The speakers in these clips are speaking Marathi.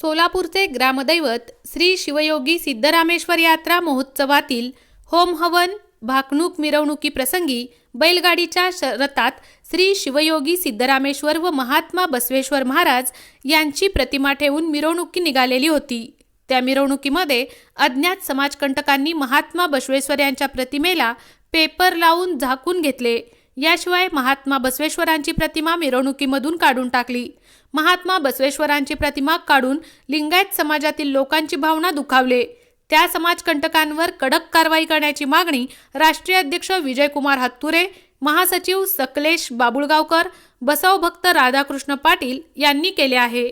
सोलापूरचे ग्रामदैवत श्री शिवयोगी सिद्धरामेश्वर यात्रा महोत्सवातील होम हवन भाकणूक मिरवणुकीप्रसंगी बैलगाडीच्या शरतात श्री शिवयोगी सिद्धरामेश्वर व महात्मा बसवेश्वर महाराज यांची प्रतिमा ठेवून मिरवणुकी निघालेली होती. त्या मिरवणुकीमध्ये अज्ञात समाजकंटकांनी महात्मा बसवेश्वर यांच्या प्रतिमेला पेपर लावून झाकून घेतले. याशिवाय महात्मा बसवेश्वरांची प्रतिमा मिरवणुकीमधून काढून टाकली. महात्मा बसवेश्वरांची प्रतिमा काढून लिंगायत समाजातील लोकांची भावना दुखावले. त्या समाजकंटकांवर कडक कारवाई करण्याची मागणी राष्ट्रीय अध्यक्ष विजयकुमार हत्तुरे महासचिव सकलेश बाबुळगावकर बसवभक्त राधाकृष्ण पाटील यांनी केले आहे.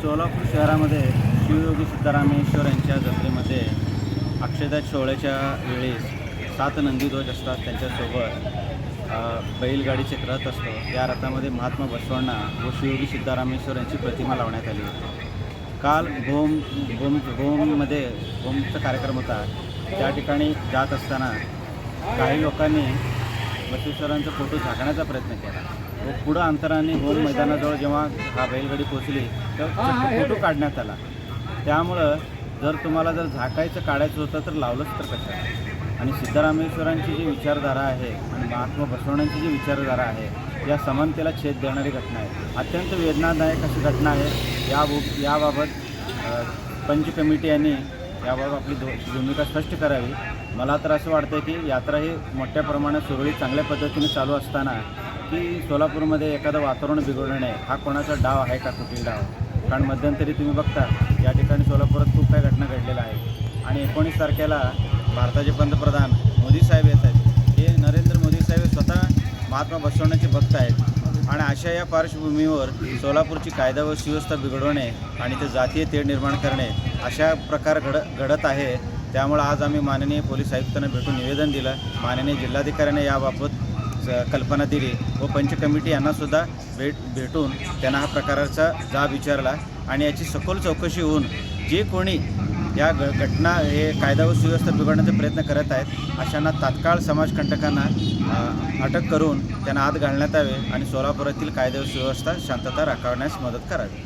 सोलापूर शहरामध्ये शिवयोगी सिद्धरामेश्वर यांच्या जत्रेमध्ये अक्षयदा सोहळ्याच्या वेळेस सात नंदीध्वज असतात त्यांच्यासोबत एक रथ असतो. या रथामध्ये महात्मा बसवांना व शिवयोगी सिद्धरामेश्वर यांची प्रतिमा लावण्यात आली होती. काल भोम भोम भोममध्ये भोमचा कार्यक्रम होता. त्या ठिकाणी जात असताना काही लोकांनी बसवेश्वरांचा फोटो झाकण्याचा प्रयत्न केला व पुढं अंतराने होम मैदानाजवळ जेव्हा हा बैलगाडी पोचली तेव्हा फोटो काढण्यात आला. त्यामुळं जर तुम्हाला जर झाकायचं काढायचं होतं तर लावलंच तर कशाला. आणि सिद्धरामेश्वरांची जी विचारधारा आहे आणि महात्मा बसवण्यांची जी विचारधारा आहे या समानतेला छेद देणारी घटना आहे. अत्यंत वेदनादायक अशी घटना आहे. या याबाबत पंच कमिटी यांनी याबाबत आपली धो भूमिका स्पष्ट करावी. मला तर असं वाटतं की यात्रा ही मोठ्या प्रमाणात सुरळीत चांगल्या पद्धतीने चालू असताना की सोलापूरमध्ये एखादं वातावरण बिघडलं नाही हा कोणाचा डाव आहे का कुठील डाव? कारण मध्यंतरी तुम्ही बघता या ठिकाणी सोलापुरात खूप काही घटना घडलेल्या आहेत. आणि एकोणीस तारखेला भारताचे पंतप्रधान मोदी साहेब येत आहेत. हे नरेंद्र मोदी साहेब हे स्वतः महात्मा बसवण्याचे भक्त आहेत. आणि अशा या पार्श्वभूमीवर सोलापूरची कायदा व सुव्यवस्था बिघडवणे आणि ते जातीय तेढ निर्माण करणे अशा प्रकार घड घडत आहे. त्यामुळं आज आम्ही माननीय पोलीस आयुक्तांना भेटून निवेदन दिलं. माननीय जिल्हाधिकाऱ्याने याबाबत कल्पना दिली व पंच कमिटी यांनासुद्धा भेट भेटून त्यांना हा प्रकाराचा जाब विचारला. आणि याची सखोल चौकशी होऊन जे कोणी या घ घटना हे कायदा व सुव्यवस्था बिघडण्याचा प्रयत्न करत आहेत. अशांना तात्काळ समाजकंटकांना अटक करून त्यांना आत घालण्यात यावे आणि सोलापुरातील कायदा व सुव्यवस्था शांतता राखण्यास मदत करावी.